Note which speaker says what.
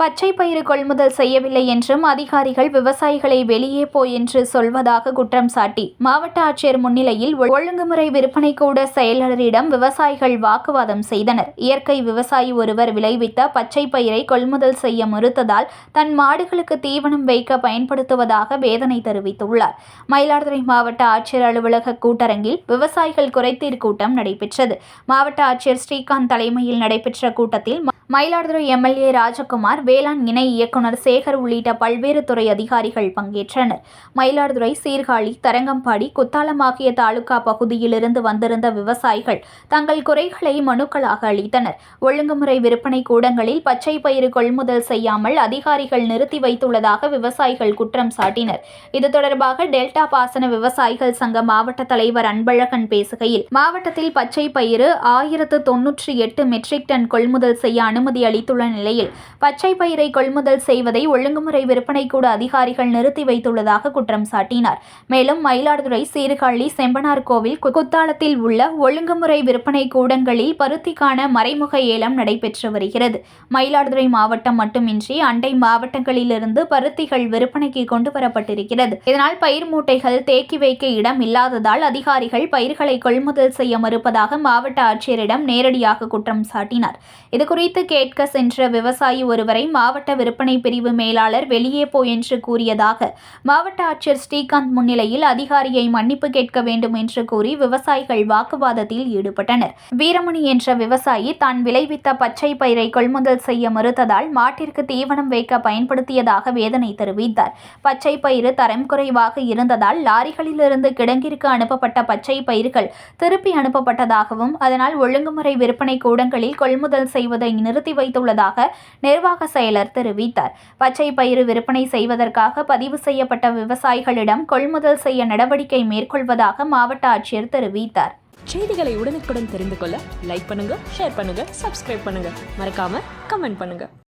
Speaker 1: பச்சை பயிறு கொள்முதல் செய்யவில்லை என்றும் அதிகாரிகள் விவசாயிகளை வெளியே போ என்று சொல்வதாக குற்றம் சாட்டி மாவட்ட ஆட்சியர் முன்னிலையில் ஒழுங்குமுறை விற்பனை கூட செயலரிடம் விவசாயிகள் வாக்குவாதம் செய்தனர். இயற்கை விவசாயி ஒருவர் விளைவித்த பச்சை பயிரை கொள்முதல் செய்ய மறுத்ததால் தன் மாடுகளுக்கு தீவனம் வைக்க பயன்படுத்துவதாக வேதனை தெரிவித்துள்ளார். மயிலாடுதுறை மாவட்ட ஆட்சியர் அலுவலக கூட்டரங்கில் விவசாயிகள் குறைத்தீர் கூட்டம் நடைபெற்றது. மாவட்ட ஆட்சியர் ஸ்ரீகாந்த் தலைமையில் நடைபெற்ற கூட்டத்தில் மயிலாடுதுறை எம்எல்ஏ ராஜகுமார் வேளாண் இணை இயக்குனர் சேகர் உள்ளிட்ட பல்வேறு துறை அதிகாரிகள் பங்கேற்றனர். மயிலாடுதுறை சீர்காழி தரங்கம்பாடி குத்தாலம் ஆகிய தாலுகா பகுதியிலிருந்து வந்திருந்த விவசாயிகள் தங்கள் குறைகளை மனுக்களாக அளித்தனர். ஒழுங்குமுறை விற்பனை கூடங்களில் பச்சை பயிறு கொள்முதல் செய்யாமல் அதிகாரிகள் நிறுத்தி வைத்துள்ளதாக விவசாயிகள் குற்றம் சாட்டினர். இது தொடர்பாக டெல்டா பாசன விவசாயிகள் சங்க மாவட்ட தலைவர் அன்பழகன் பேசுகையில் மாவட்டத்தில் பச்சை பயிறு ஆயிரத்து தொன்னூற்றி எட்டு மெட்ரிக் டன் கொள்முதல் செய்ய அனுமதி அளித்துள்ள நிலையில் பச்சை பயிரை கொள்முதல் செய்வதை ஒழுங்குமுறை விற்பனை கூட அதிகாரிகள் நிறுத்தி வைத்துள்ளதாக குற்றம் சாட்டினார். மேலும் மயிலாடுதுறை சீர்காழி செம்பனார் கோவில் குத்தாலத்தில் உள்ள ஒழுங்குமுறை விற்பனை கூடங்களில் பருத்திக்கான மறைமுக ஏலம் நடைபெற்று வருகிறது. மயிலாடுதுறை மாவட்டம் மட்டுமின்றி அண்டை மாவட்டங்களிலிருந்து பருத்திகள் விற்பனைக்கு கொண்டு வரப்பட்டிருக்கிறது இதனால் பயிர் மூட்டைகள் தேக்கி வைக்க இடம் இல்லாததால் அதிகாரிகள் பயிர்களை கொள்முதல் செய்ய மறுப்பதாக மாவட்ட ஆட்சியரிடம் நேரடியாக குற்றம் சாட்டினார். இதுகுறித்து கேட்க சென்ற விவசாயி ஒருவரை மாவட்ட விற்பனை பிரிவு மேலாளர் வெளியே போ என்று கூறியதாக மாவட்ட ஆட்சியர் ஸ்ரீகாந்த் முன்னிலையில் அதிகாரியை மன்னிப்பு கேட்க வேண்டும் என்று கூறி விவசாயிகள் வாக்குவாதத்தில் ஈடுபட்டனர். வீரமணி என்ற விவசாயி தான் விளைவித்த பச்சை பயிரை கொள்முதல் செய்ய மறுத்ததால் மாட்டிற்கு தீவனம் வைக்க பயன்படுத்தியதாக வேதனை தெரிவித்தார். பச்சை பயிறு தரம் குறைவாக இருந்ததால் லாரிகளிலிருந்து கிடங்கிற்கு அனுப்பப்பட்ட பச்சை பயிர்கள் திருப்பி அனுப்பப்பட்டதாகவும் அதனால் ஒழுங்குமுறை விற்பனை கூடங்களில் கொள்முதல் செய்வதை நிறுத்தி வைத்துள்ளதாக நிர்வாக செயலர் தெரிவித்தார். பச்சை பயிறு விற்பனை செய்வதற்காக பதிவு செய்யப்பட்ட விவசாயிகளிடம் கொள்முதல் செய்ய நடவடிக்கை மேற்கொள்வதாக மாவட்ட ஆட்சியர் தெரிவித்தார்.
Speaker 2: செய்திகளை உடனுக்குடன் தெரிந்து கொள்ள லைக் பண்ணுங்க ஷேர் பண்ணுங்க சப்ஸ்கிரைப் பண்ணுங்க. மறக்காம கமெண்ட் பண்ணுங்க.